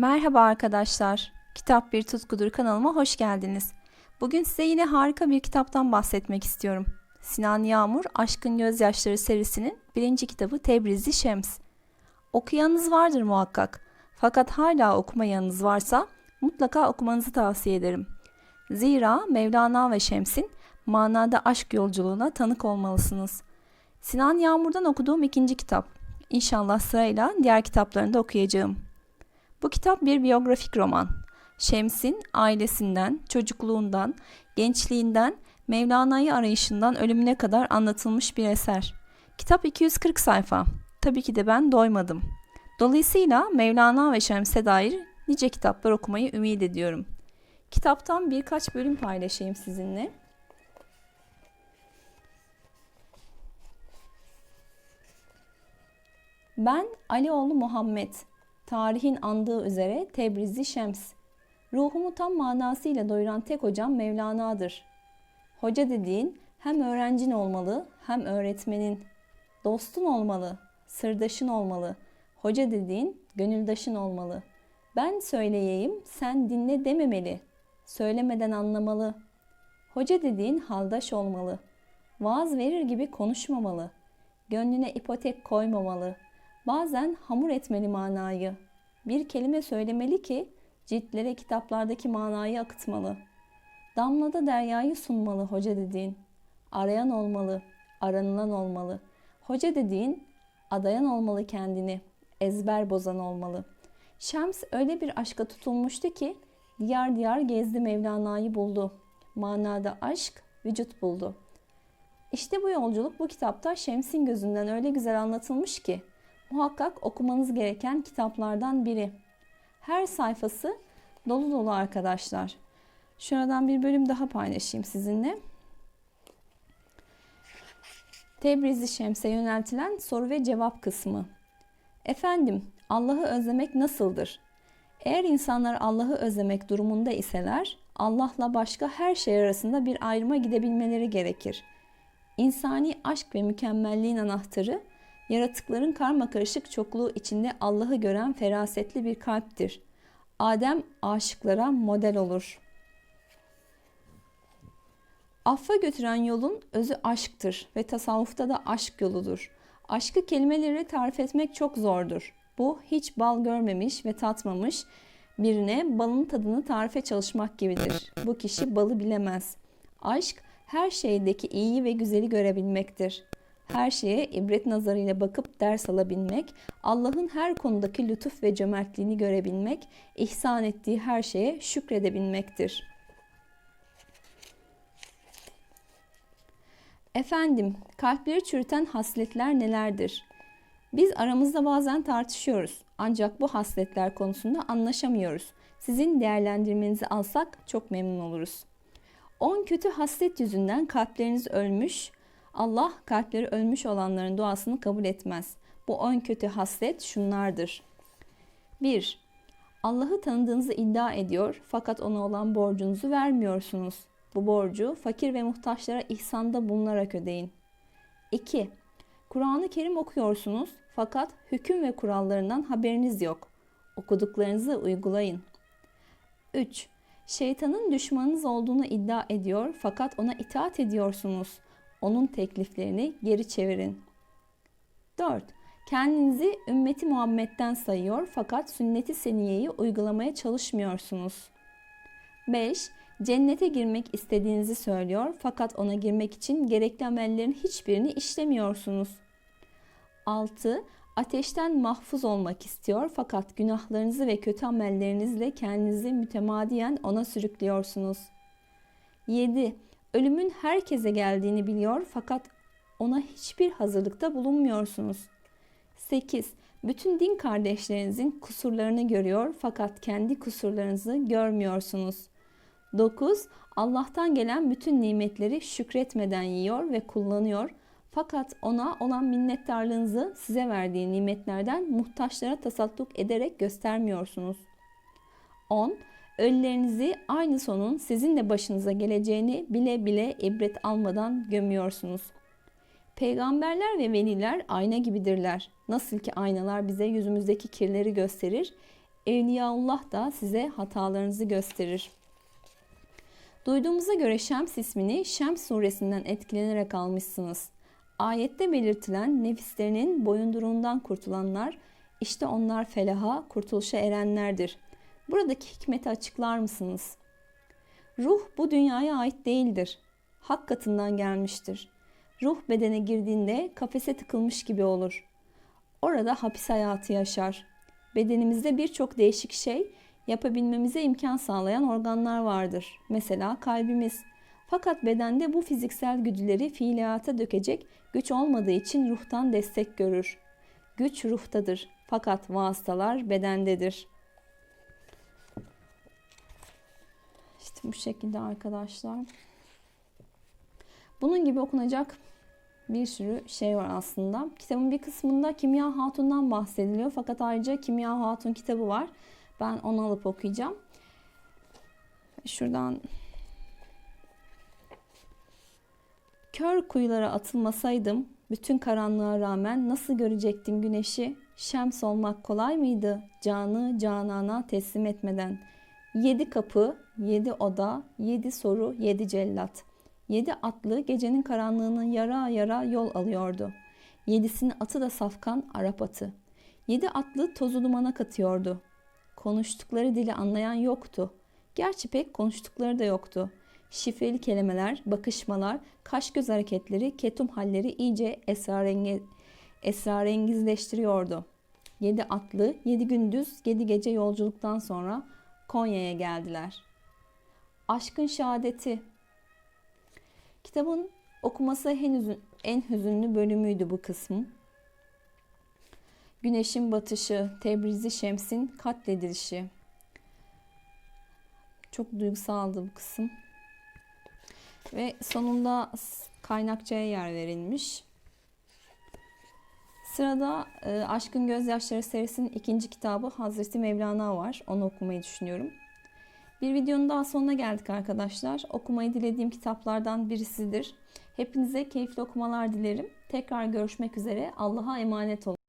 Merhaba arkadaşlar. Kitap Bir Tutkudur kanalıma hoş geldiniz. Bugün size yine harika bir kitaptan bahsetmek istiyorum. Sinan Yağmur Aşkın Gözyaşları serisinin birinci kitabı Tebrizli Şems. Okuyanınız vardır muhakkak. Fakat hala okumayanınız varsa mutlaka okumanızı tavsiye ederim. Zira Mevlana ve Şems'in manada aşk yolculuğuna tanık olmalısınız. Sinan Yağmur'dan okuduğum ikinci kitap. İnşallah sırayla diğer kitaplarını da okuyacağım. Bu kitap bir biyografik roman. Şems'in ailesinden, çocukluğundan, gençliğinden, Mevlana'yı arayışından ölümüne kadar anlatılmış bir eser. Kitap 240 sayfa. Tabii ki de ben doymadım. Dolayısıyla Mevlana ve Şems'e dair nice kitaplar okumayı ümit ediyorum. Kitaptan birkaç bölüm paylaşayım sizinle. Ben Alioğlu Muhammed, tarihin andığı üzere Tebrizli Şems. Ruhumu tam manasıyla doyuran tek hocam Mevlana'dır. Hoca dediğin hem öğrencin olmalı hem öğretmenin. Dostun olmalı, sırdaşın olmalı. Hoca dediğin gönüldaşın olmalı. Ben söyleyeyim, sen dinle dememeli. Söylemeden anlamalı. Hoca dediğin haldaş olmalı. Vaaz verir gibi konuşmamalı. Gönlüne ipotek koymamalı. Bazen hamur etmeli manayı. Bir kelime söylemeli ki ciltlere kitaplardaki manayı akıtmalı. Damlada deryayı sunmalı hoca dediğin. Arayan olmalı, aranılan olmalı. Hoca dediğin adayan olmalı kendini, ezber bozan olmalı. Şems öyle bir aşka tutulmuştu ki diyar diyar gezdi Mevlana'yı buldu. Manada aşk vücut buldu. İşte bu yolculuk bu kitapta Şems'in gözünden öyle güzel anlatılmış ki muhakkak okumanız gereken kitaplardan biri. Her sayfası dolu dolu arkadaşlar. Şuradan bir bölüm daha paylaşayım sizinle. Tebrizli Şems'e yöneltilen soru ve cevap kısmı. Efendim, Allah'ı özlemek nasıldır? Eğer insanlar Allah'ı özlemek durumunda iseler, Allah'la başka her şey arasında bir ayrıma gidebilmeleri gerekir. İnsani aşk ve mükemmelliğin anahtarı, yaratıkların karma karışık çokluğu içinde Allah'ı gören ferasetli bir kalptir. Adem aşıklara model olur. Affa götüren yolun özü aşktır ve tasavvufta da aşk yoludur. Aşkı kelimeleri tarif etmek çok zordur. Bu hiç bal görmemiş ve tatmamış birine balın tadını tarife çalışmak gibidir. Bu kişi balı bilemez. Aşk her şeydeki iyiyi ve güzeli görebilmektir. Her şeye ibret nazarıyla bakıp ders alabilmek, Allah'ın her konudaki lütuf ve cömertliğini görebilmek, ihsan ettiği her şeye şükredebilmektir. Efendim, kalpleri çürüten hasletler nelerdir? Biz aramızda bazen tartışıyoruz. Ancak bu hasletler konusunda anlaşamıyoruz. Sizin değerlendirmenizi alsak çok memnun oluruz. 10 kötü haslet yüzünden kalpleriniz ölmüş. Allah kalpleri ölmüş olanların duasını kabul etmez. Bu 10 kötü haslet şunlardır. 1. Allah'ı tanıdığınızı iddia ediyor fakat ona olan borcunuzu vermiyorsunuz. Bu borcu fakir ve muhtaçlara ihsanda bulunarak ödeyin. 2. Kur'an-ı Kerim okuyorsunuz fakat hüküm ve kurallarından haberiniz yok. Okuduklarınızı uygulayın. 3. Şeytanın düşmanınız olduğunu iddia ediyor fakat ona itaat ediyorsunuz. Onun tekliflerini geri çevirin. 4. Kendinizi ümmeti Muhammed'den sayıyor fakat sünnet-i seniyeyi uygulamaya çalışmıyorsunuz. 5. Cennete girmek istediğinizi söylüyor fakat ona girmek için gerekli amellerin hiçbirini işlemiyorsunuz. 6. Ateşten mahfuz olmak istiyor fakat günahlarınızı ve kötü amellerinizle kendinizi mütemadiyen ona sürüklüyorsunuz. 7. Ölümün herkese geldiğini biliyor fakat ona hiçbir hazırlıkta bulunmuyorsunuz. 8. Bütün din kardeşlerinizin kusurlarını görüyor fakat kendi kusurlarınızı görmüyorsunuz. 9. Allah'tan gelen bütün nimetleri şükretmeden yiyor ve kullanıyor. Fakat ona olan minnettarlığınızı size verdiği nimetlerden muhtaçlara tasadduk ederek göstermiyorsunuz. 10. Ölülerinizi aynı sonun sizin de başınıza geleceğini bile bile ibret almadan gömüyorsunuz. Peygamberler ve veliler ayna gibidirler. Nasıl ki aynalar bize yüzümüzdeki kirleri gösterir, Evliyaullah da size hatalarınızı gösterir. Duyduğumuza göre Şems ismini Şems suresinden etkilenerek almışsınız. Ayette belirtilen nefislerinin boyunduruğundan kurtulanlar, işte onlar felaha, kurtuluşa erenlerdir. Buradaki hikmeti açıklar mısınız? Ruh bu dünyaya ait değildir. Hak katından gelmiştir. Ruh bedene girdiğinde kafese tıkılmış gibi olur. Orada hapis hayatı yaşar. Bedenimizde birçok değişik şey yapabilmemize imkan sağlayan organlar vardır. Mesela kalbimiz. Fakat bedende bu fiziksel güdüleri fiiliyata dökecek güç olmadığı için ruhtan destek görür. Güç ruhtadır fakat vasıtalar bedendedir. İşte bu şekilde arkadaşlar. Bunun gibi okunacak bir sürü şey var aslında. Kitabın bir kısmında Kimya Hatun'dan bahsediliyor. Fakat ayrıca Kimya Hatun kitabı var. Ben onu alıp okuyacağım. Şuradan Kör kuyulara atılmasaydım bütün karanlığa rağmen nasıl görecektim güneşi? Şems olmak kolay mıydı? Canı canana teslim etmeden. Yedi kapı, yedi oda, yedi soru, yedi cellat. Yedi atlı gecenin karanlığını yara yara yol alıyordu. Yedisinin atı da safkan Arap atı. Yedi atlı tozu dumana katıyordu. Konuştukları dili anlayan yoktu. Gerçi pek konuştukları da yoktu. Şifreli kelimeler, bakışmalar, kaş göz hareketleri, ketum halleri iyice esrarengi, esrarengizleştiriyordu. Yedi atlı, yedi gündüz, yedi gece yolculuktan sonra Konya'ya geldiler. Aşkın şehadeti. Kitabın okuması henüz en hüzünlü bölümüydü bu kısmı. Güneşin batışı, Tebrizi Şems'in katledilişi. Çok duygusaldı bu kısım. Ve sonunda kaynakçaya yer verilmiş. Sırada e, Aşkın Gözyaşları serisinin ikinci kitabı Hazreti Mevlana var. Onu okumayı düşünüyorum. Bir videonun daha sonuna geldik arkadaşlar. Okumayı dilediğim kitaplardan birisidir. Hepinize keyifli okumalar dilerim. Tekrar görüşmek üzere. Allah'a emanet olun.